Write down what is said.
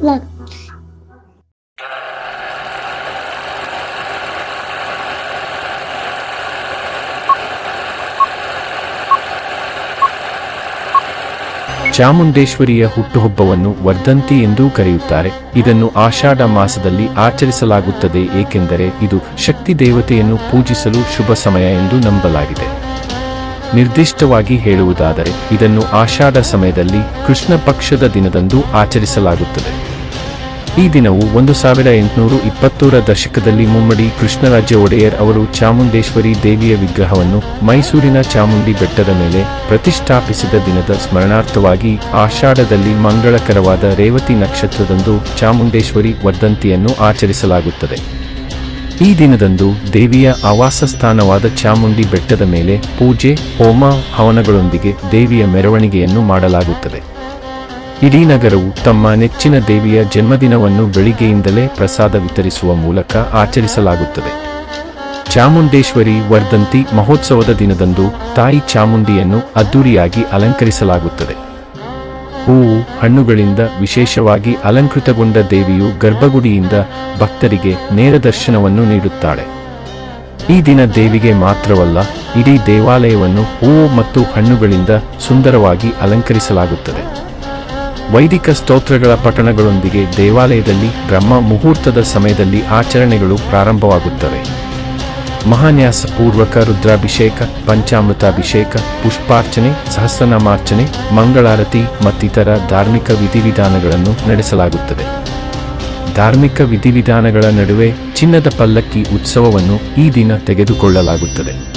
Look. ಚಾಮುಂಡೇಶ್ವರಿಯ ಹುಟ್ಟುಹಬ್ಬವನ್ನು ವರ್ಧಂತಿ ಎಂದೂ ಕರೆಯುತ್ತಾರೆ ಇದನ್ನು ಆಷಾಢ ಮಾಸದಲ್ಲಿ ಆಚರಿಸಲಾಗುತ್ತದೆ, ಏಕೆಂದರೆ ಇದು ಶಕ್ತಿ ದೇವತೆಯನ್ನು ಪೂಜಿಸಲು ಶುಭ ಸಮಯ ಎಂದು ನಂಬಲಾಗಿದೆ ನಿರ್ದಿಷ್ಟವಾಗಿ ಹೇಳುವುದಾದರೆ, ಇದನ್ನು ಆಷಾಢ ಸಮಯದಲ್ಲಿ ಕೃಷ್ಣ ಪಕ್ಷದ ದಿನದಂದು ಆಚರಿಸಲಾಗುತ್ತದೆ. ಈ ದಿನವು ಒಂದು ಸಾವಿರ ಎಂಟುನೂರು ಇಪ್ಪತ್ತೂರ ದಶಕದಲ್ಲಿ ಮುಮ್ಮಡಿ ಕೃಷ್ಣರಾಜ ಒಡೆಯರ್ ಅವರು ಚಾಮುಂಡೇಶ್ವರಿ ದೇವಿಯ ವಿಗ್ರಹವನ್ನು ಮೈಸೂರಿನ ಚಾಮುಂಡಿ ಬೆಟ್ಟದ ಮೇಲೆ ಪ್ರತಿಷ್ಠಾಪಿಸಿದ ದಿನದ ಸ್ಮರಣಾರ್ಥವಾಗಿ ಆಷಾಢದಲ್ಲಿ ಮಂಗಳಕರವಾದ ರೇವತಿ ನಕ್ಷತ್ರದಂದು ಚಾಮುಂಡೇಶ್ವರಿ ವರ್ಧಂತಿಯನ್ನು ಆಚರಿಸಲಾಗುತ್ತದೆ. ಈ ದಿನದಂದು ದೇವಿಯ ಆವಾಸ ಸ್ಥಾನವಾದ ಚಾಮುಂಡಿ ಬೆಟ್ಟದ ಮೇಲೆ ಪೂಜೆ, ಹೋಮ, ಹವನಗಳೊಂದಿಗೆ ದೇವಿಯ ಮೆರವಣಿಗೆಯನ್ನು ಮಾಡಲಾಗುತ್ತದೆ. ಇಡೀ ನಗರವು ತಮ್ಮ ನೆಚ್ಚಿನ ದೇವಿಯ ಜನ್ಮದಿನವನ್ನು ಬೆಳಿಗ್ಗೆಯಿಂದಲೇ ಪ್ರಸಾದ ವಿತರಿಸುವ ಮೂಲಕ ಆಚರಿಸಲಾಗುತ್ತದೆ. ಚಾಮುಂಡೇಶ್ವರಿ ವರ್ಧಂತಿ ಮಹೋತ್ಸವದ ದಿನದಂದು ತಾಯಿ ಚಾಮುಂಡಿಯನ್ನು ಅದ್ದೂರಿಯಾಗಿ ಅಲಂಕರಿಸಲಾಗುತ್ತದೆ. ಹೂವು ಹಣ್ಣುಗಳಿಂದ ವಿಶೇಷವಾಗಿ ಅಲಂಕೃತಗೊಂಡ ದೇವಿಯು ಗರ್ಭಗುಡಿಯಿಂದ ಭಕ್ತರಿಗೆ ನೇರ ದರ್ಶನವನ್ನು ನೀಡುತ್ತಾಳೆ. ಈ ದಿನ ದೇವಿಗೆ ಮಾತ್ರವಲ್ಲ, ಇಡೀ ದೇವಾಲಯವನ್ನು ಹೂವು ಮತ್ತು ಹಣ್ಣುಗಳಿಂದ ಸುಂದರವಾಗಿ ಅಲಂಕರಿಸಲಾಗುತ್ತದೆ. ವೈದಿಕ ಸ್ತೋತ್ರಗಳ ಪಠಣಗಳೊಂದಿಗೆ ದೇವಾಲಯದಲ್ಲಿ ಬ್ರಹ್ಮ ಮುಹೂರ್ತದ ಸಮಯದಲ್ಲಿ ಆಚರಣೆಗಳು ಪ್ರಾರಂಭವಾಗುತ್ತವೆ. ಮಹಾನ್ಯಾಸ ಪೂರ್ವಕ ರುದ್ರಾಭಿಷೇಕ, ಪಂಚಾಮೃತಾಭಿಷೇಕ, ಪುಷ್ಪಾರ್ಚನೆ, ಸಹಸ್ರನಾಮಾರ್ಚನೆ, ಮಂಗಳಾರತಿ ಮತ್ತಿತರ ಧಾರ್ಮಿಕ ವಿಧಿವಿಧಾನಗಳನ್ನು ನಡೆಸಲಾಗುತ್ತದೆ. ಧಾರ್ಮಿಕ ವಿಧಿವಿಧಾನಗಳ ನಡುವೆ ಚಿನ್ನದ ಪಲ್ಲಕ್ಕಿ ಉತ್ಸವವನ್ನು ಈ ದಿನ ತೆಗೆದುಕೊಳ್ಳಲಾಗುತ್ತದೆ.